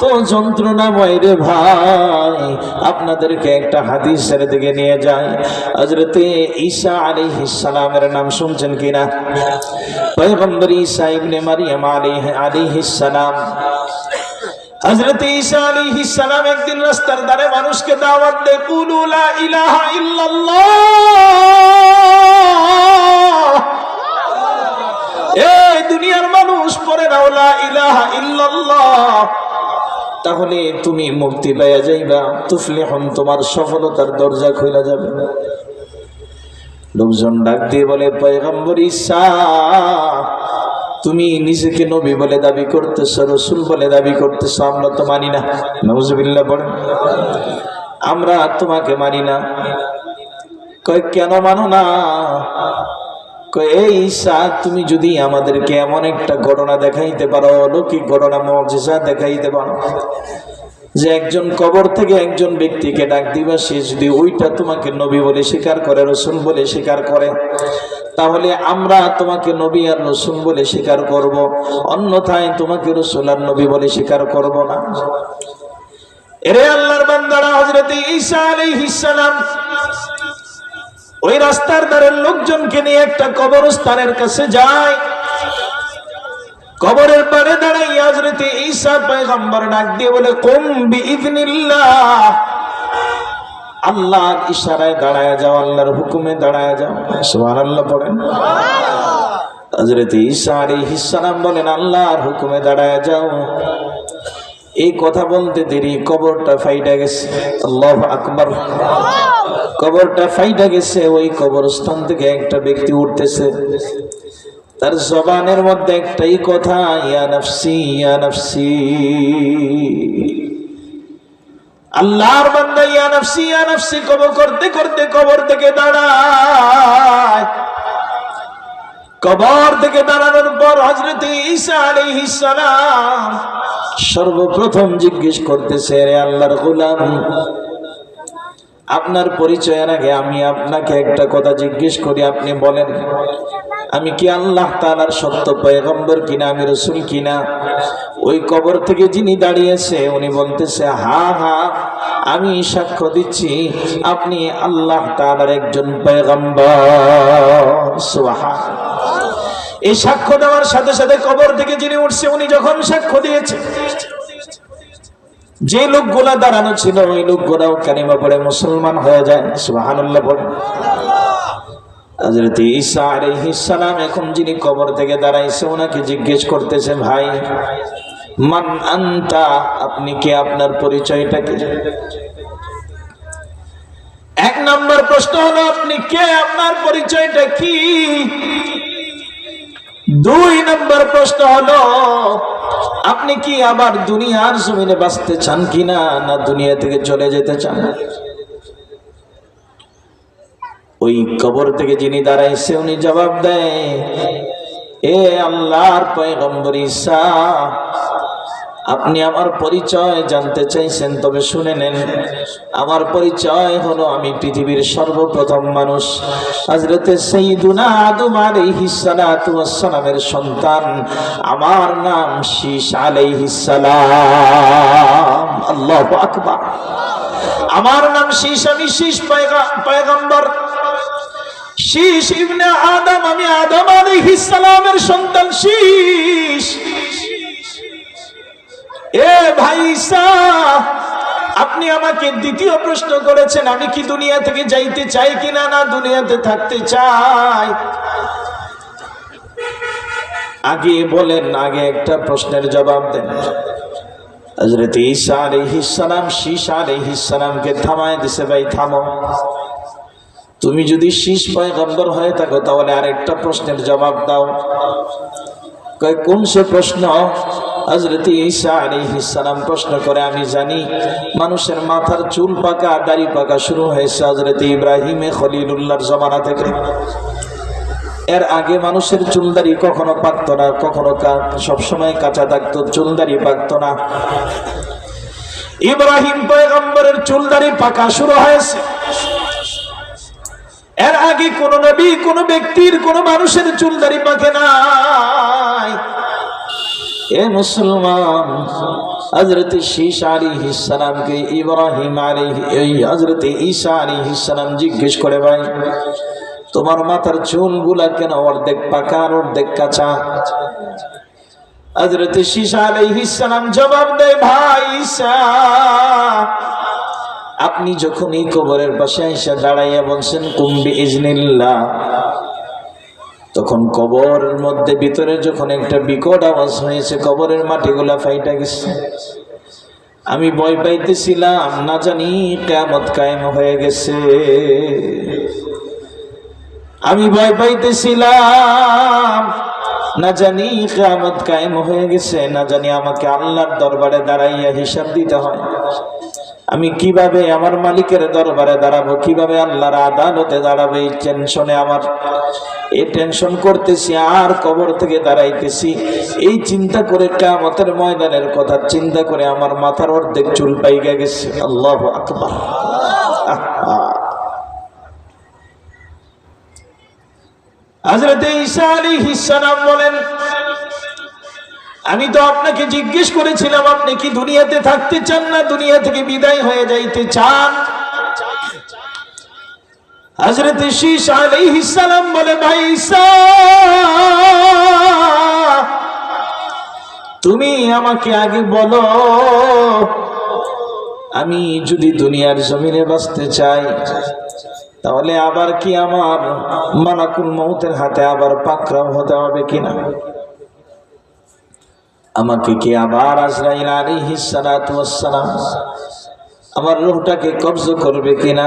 কত যন্ত্রণাময় রে ভাই। আপনাদেরকে একটা হাদিসের দিকে নিয়ে যায় হজরতে ঈসা আলাইহিস সালামের নাম শুনছেন কিনা? পয়গম্বর ঈসা ইবনে মারিয়াম আলাইহি আলাইহিস সালাম। হযরত ঈসা আলাইহিস সালাম একদিন রাস্তার ধারে মানুষকে দাওয়াত দেয়, কুলু ইলাহা ইল্লাল্লাহ। এই দুনিয়ার মানুষ পরে নাও, লা ইলাহা ইল্লাল্লাহ। তাহলে তুমি মুক্তি পাইয়া যাইবা। তুফলিহুন, তোমার সফলতার দরজা খোলা যাবে। লোকজন ডাক দিয়ে বলে, পয়গম্বর ঈসা, তুমি নিজেকে নবী বলে দাবি করতেছ, রসুল বলে দাবি করতেছ, আমরা তো মানি না। নজবিল্লা বলেন আমরা তোমাকে মানি না। কয়, কেন মানো না? এই ঈসা তুমি যদি আমাদেরকে এমন একটা ঘটনা দেখাইতে পারো, অলৌকিক ঘটনা মজা দেখাইতে পারো, যে একজন কবর থেকে একজন ব্যক্তিকে ডাক দিবা, সে যদি ওইটা তোমাকে নবী বলে স্বীকার করে, রসুল বলে স্বীকার করে, তাহলে আমরা তোমাকে নবী আর রসুল বলে স্বীকার করব। অন্যথায় তোমাকে রসুল আর নবী বলে স্বীকার করব না। এরে আল্লাহর বান্দারা, হযরত ঈসা আলাইহিস সালাম ওই রাস্তার ধারের লোকজনকে নিয়ে একটা কবরস্থানের কাছে যায়। কবরের পারে দাঁড়াই হযরত ঈসা ডাক দিয়ে বলে, কুম বিইذنিল্লাহ আল্লাহর ইশারায় দাঁড়ায় যাও, আল্লাহর হুকুমে দাঁড়ায় যাও। সুবহানাল্লাহ পড়েন। হযরত ঈসা আলাইহিস সালাম বলেন, আল্লাহর হুকুমে দাঁড়ায় যাও। এই কথা বলতে দেরি, কবরটা ফাইটা গেছে। আল্লাহ আকবর। কবরটা ফাইটা গেছে, ওই কবরস্থান থেকে একটা ব্যক্তি উঠতেছে। তার জবানের মধ্যে একটাই কথা, ইয়া নফসি ইয়া নফসি। আল্লাহর বান্দা, ইয়া নফসি ইয়া নফসি, কবর করতে করতে কবর থেকে দাঁড়ায়। কবর থেকে দাঁড়ানোর পর হজরত সর্বপ্রথম জিজ্ঞেস করতেছে, রে আল্লাহর গোলাম, আপনার পরিচয়ের আগে আমি আপনাকে একটা কথা জিজ্ঞেস করি, আপনি বলেন, আমি কি আল্লাহ তাআলার সত্য পয়গম্বর কিনা, আমি রসুল কিনা? ওই কবর থেকে যিনি দাঁড়িয়েছে, উনি বলতেছে, হা হা, আমি সাক্ষ্য দিচ্ছি, আপনি আল্লাহ তাআলার একজন পয়গম্বর। সুবহান এই সাক্ষ্য দেওয়ার সাথে সাথে কবর থেকে যিনি উঠছে, উনি যখন সাক্ষ্য দিয়েছে, যে লোকগুলা দাঁড়ানো ছিল, ওই লোকগুলাও কালিমা পড়ে মুসলমান হয়ে যায়, সুবহানাল্লাহ পড়ে। সালাম এখন যিনি কবর থেকে দাঁড়াইছে ওনাকে জিজ্ঞেস করতেছে, ভাই আপনি কে? আপনার এক নম্বর প্রশ্ন হলো, আপনি কে? আপনার পরিচয়টা কি? দুই নম্বর প্রশ্ন হল, আপনি কি আবার দুনিয়ার জমিনে বাঁচতে চান কিনা না দুনিয়া থেকে চলে যেতে চান? ওই কবর থেকে যিনি দাঁড়াইছে উনি জবাব দেয়, এ আল্লাহর পয়গম্বর ঈসা আপনি আমার পরিচয় জানতে চাইছেন, তবে শুনে নেন। আমার পরিচয় হলো আমি পৃথিবীর সর্বপ্রথম মানুষ। হযরতে সাইয়্যিদুনা আদম আলাইহিস সালাতু ওয়াস সালামের সন্তান। আমার নাম শীশ আলাইহিস সালাম। আল্লাহু আকবার। আমার নাম শীশ, আমি শীষ পয়গম্বর। শীষ ইবনে আদম, আমি আদম আলাইহিস সালামের সন্তান শীষ এ ভাই আপনি আমাকে দ্বিতীয় প্রশ্ন করেছেন, আমি কি দুনিয়া থেকে যাইতে চাই কিনা না দুনিয়াতে থাকতে চাই? আগে বলেন, আগে একটা প্রশ্নের জবাব দেন। থামায় দিছে, ভাই, থামো। তুমি যদি শীষ পয়গম্বর হয়ে থাকো, তাহলে আরেকটা প্রশ্নের জবাব দাও। কয়, কোন সে প্রশ্ন? হজরত ঈসা আলাইহিস সালাম প্রশ্ন করে, আমি জানি মানুষের মাথার চুল পাকা, দাড়ি পাকা শুরু হয়েছে হজরত ইব্রাহিমে খলিলুল্লাহর জমানা থেকে। এর আগে মানুষের চুলদারি কখনো পাকতো না, কখনো সবসময় কাঁচা থাকতো চুলদারি পাকতো না। ইব্রাহিম পয়গম্বরের চুলদারি পাকা শুরু হয়েছে। এর আগে কোন নবী, কোন ব্যক্তির কোন মানুষের চুলদারি পাকে নাই। এ মুসলমান হজরত শীষ আলী ইসালামকে ইব্রাহিম আলী এই হজরত ঈসা আলী ইসালাম জিজ্ঞেস করে, ভাই, তোমার মাথার চুলগুলা কেন অর্ধেক পাকা আর অর্ধেক কাঁচা? হজরত আলী ইসালাম জবাব দেয়, ভাই আপনি যখন এই কবরের পাশে এসে দাঁড়াইয়া বলছেন কুম্বি ইজনিল্লাহ তখন কবরের মধ্যে, ভিতরে যখন একটা বিকট আওয়াজ হয়েছে, কবরের মাটিগুলা ফাইটা গেছে। আমি ভয় পাইতেছিলাম, না জানি কেমত কায়েম হয়ে গেছে। আমি ভয় পাইতেছিলাম, না জানি কেমত কায়েম হয়ে গেছে, না জানি আমাকে আল্লাহর দরবারে দাঁড়াইয়া হিসাব দিতে হয়। আমি কীভাবে আমার মালিকের দরবারে দাঁড়াবো? কীভাবে আল্লাহর আদালতে দাঁড়াবো? এই টেনশনে আমার, এই টেনশন করতেছি, আর কবর থেকে দাঁড়াইতেছি। এই চিন্তা করে কামতের ময়দানের কথা চিন্তা করে আমার মাথার অর্ধেক চুল পাইগা গেছে। আল্লাহ আকবার। হজরত ঈসা আলাইহিস সালাম বলেন আমি তো আপনাকে জিজ্ঞেস করেছিলাম, আপনি কি দুনিয়াতে থাকতে চান না? দুনিয়া থেকে বিদায় হয়ে যাইতে চান? হজরত শীষ বলে, ভাই তুমি আমাকে আগে বলো, আমি যদি দুনিয়ার জমিনে বাঁচতে চাই, তাহলে আবার কি আমার মালাকুল মৌতের হাতে আবার পাকরাম হতে হবে কিনা? আমাকে কি আবার আজরাইল ওয়াসসালাম আমার রূহটাকে কবজ করবে কিনা?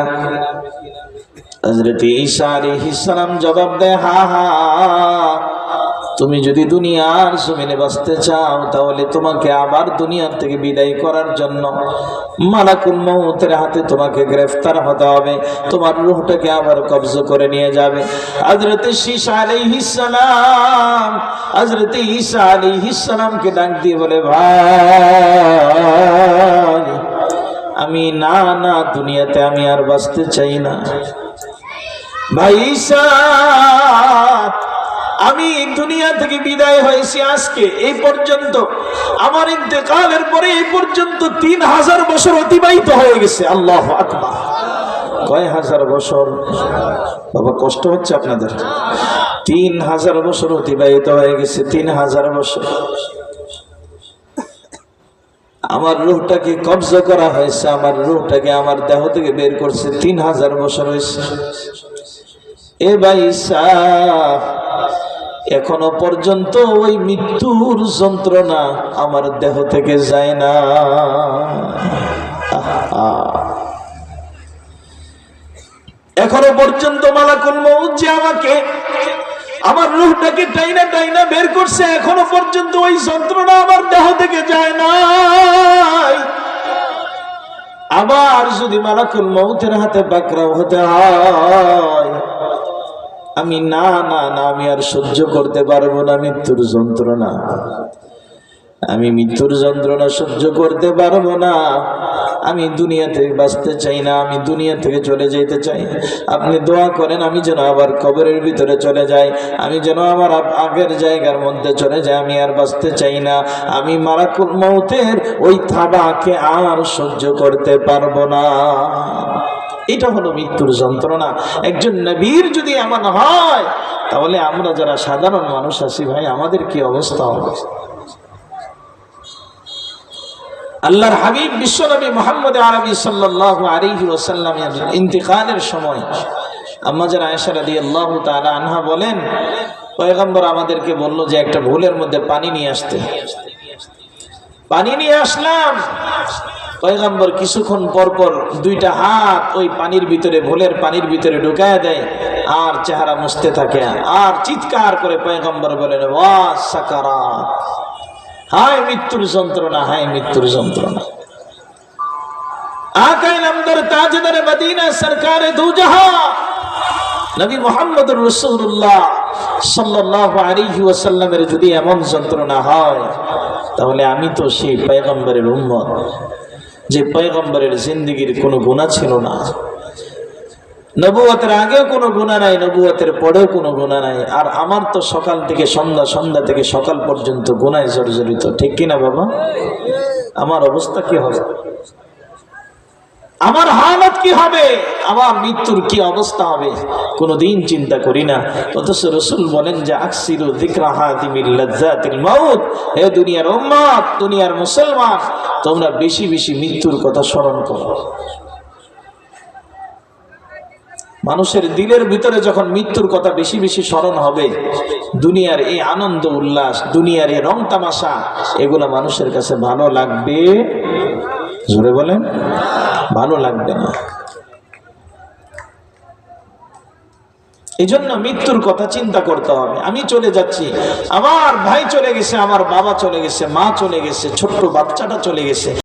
হজরত ঈসা আলাইহিস সালাম জবাব দেয়, হা হা। তুমি যদি দুনিয়ার জমিনে বাঁচতে চাও, তাহলে তোমাকে আবার দুনিয়ার থেকে বিদায় করার জন্য মালাকুল মৌতের হাতে তোমাকে গ্রেফতার হতে হবে। তোমার রুহটাকে আবার কবজ করে নিয়ে যাবে। হযরত শীশা আলাইহিস সালাম হযরত ঈসা আলাইহিস সালামকে ডাক দিয়ে বলে, ভাই, আমি না না, দুনিয়াতে আমি আর বাঁচতে চাই না। ভাই, ঈসা আমি দুনিয়া থেকে বিদায় হয়েছি আজকে, এই পর্যন্ত। আমার ইন্তেকালের পরে এই পর্যন্ত তিন হাজার বছর অতিবাহিত হয়ে গেছে, আল্লাহ আকবার। কয় হাজার বছর? বাবা, কষ্ট হচ্ছে আপনাদের। তিন হাজার বছর অতিবাহিত হয়ে গেছে, তিন হাজার বছর। আমার রূহটাকে কবজা করা হয়েছে, আমার রূহটাকে আমার দেহ থেকে বের করছে, তিন হাজার বছর হয়েছে। এ ভাই এখনও পর্যন্ত ওই মৃত্যুর যন্ত্রণা আমার দেহ থেকে যায় না। এখনও পর্যন্ত মালাকুল মৌত যে আমাকে, আমার রূহটাকে টাইনা টাইনা বের করছে, এখনও পর্যন্ত ওই যন্ত্রণা আমার দেহ থেকে যায় না। আবার যদি মালাকুল মৌতের হাতে পাকড়াও হতে হয় আমি না না না, আমি আর সহ্য করতে পারব না মৃত্যুর যন্ত্রণা। আমি মৃত্যুর যন্ত্রণা সহ্য করতে পারব না। আমি দুনিয়া থেকে বাঁচতে চাই না, আমি দুনিয়া থেকে চলে যেতে চাই। আপনি দোয়া করেন, আমি যেন আবার কবরের ভিতরে চলে যাই। আমি যেন আমার আগের জায়গার মধ্যে চলে যাই, আমি আর বাঁচতে চাই না। আমি মারাকুল মৌতের ওই থাবাকে আর সহ্য করতে পারব না। এটা হলো মৃত্যুর যন্ত্রণা। একজন নবীর যদি এমন হয়, তাহলে আমরা যারা সাধারণ মানুষ আছি ভাই, আমাদের কি অবস্থা হবে? আল্লাহর হাবিব বিশ্বনবী মোহাম্মদ আরবি সাল্লাহ আলিহি ওসাল্লামের ইন্তিকালের সময় আম্মাজার আয়েশা রাদি আল্লাহ তালা আনহা বলেন, পয়গম্বর আমাদেরকে বলল যে একটা ভুলের মধ্যে পানি নিয়ে আসতে। পানি নিয়ে আসলাম। পয়গম্বর কিছুক্ষণ পর পর দুইটা হাত ওই পানির ভিতরে, ভোলের পানির ভিতরে ঢুকায় দেয়, আর চেহারা মুছতে থাকে। আর চিৎকার করে পয়গম্বর বলেন, ওয়া সাকারাত হায় মৃত্যুর যন্ত্রণা, হায় মৃত্যুর যন্ত্রণা। আকাই নামদার তাজদার মদিনা সরকারে দু জাহা নবী মোহাম্মদ রসুল্লাহ সাল্লাহ যদি এমন যন্ত্রণা হয়, তাহলে আমি তো সেই পয়গম্বরের উম্মত। যে পয়গম্বরের জিন্দগির কোনো গুণা ছিল না। নবুয়তের আগেও কোনো গুণা নাই, নবুয়তের পরেও কোনো গুণা নাই। আর আমার তো সকাল থেকে সন্ধ্যা সন্ধ্যা থেকে সকাল পর্যন্ত গুনায় জর্জরিত। ঠিক কিনা বাবা? আমার অবস্থা কি হবে? আমার হালত কি হবে? আমার মৃত্যুর কি অবস্থা হবে? কোনোদিন চিন্তা করি না। অথচ রসুল বলেন যে, আকসিরু যিকরাহাতিমিল্লাযাতিল মাউত। হে দুনিয়ার উম্মত দুনিয়ার মুসলমান তোমরা বেশি বেশি মৃত্যুর কথা স্মরণ করো। মানুষের দিলের ভিতরে যখন মৃত্যুর কথা বেশি বেশি স্মরণ হবে, দুনিয়ার এই আনন্দ উল্লাস, দুনিয়ার এই রং তামাশা, এগুলো মানুষের কাছে ভালো লাগবে? জোরে বলেন, ভালো লাগবে না। এই জন্য মৃত্যুর কথা চিন্তা করতে হবে। আমি চলে যাচ্ছি। আমার ভাই চলে গেছে, আমার বাবা চলে গেছে, মা চলে গেছে, ছোট্ট বাচ্চাটা চলে গেছে।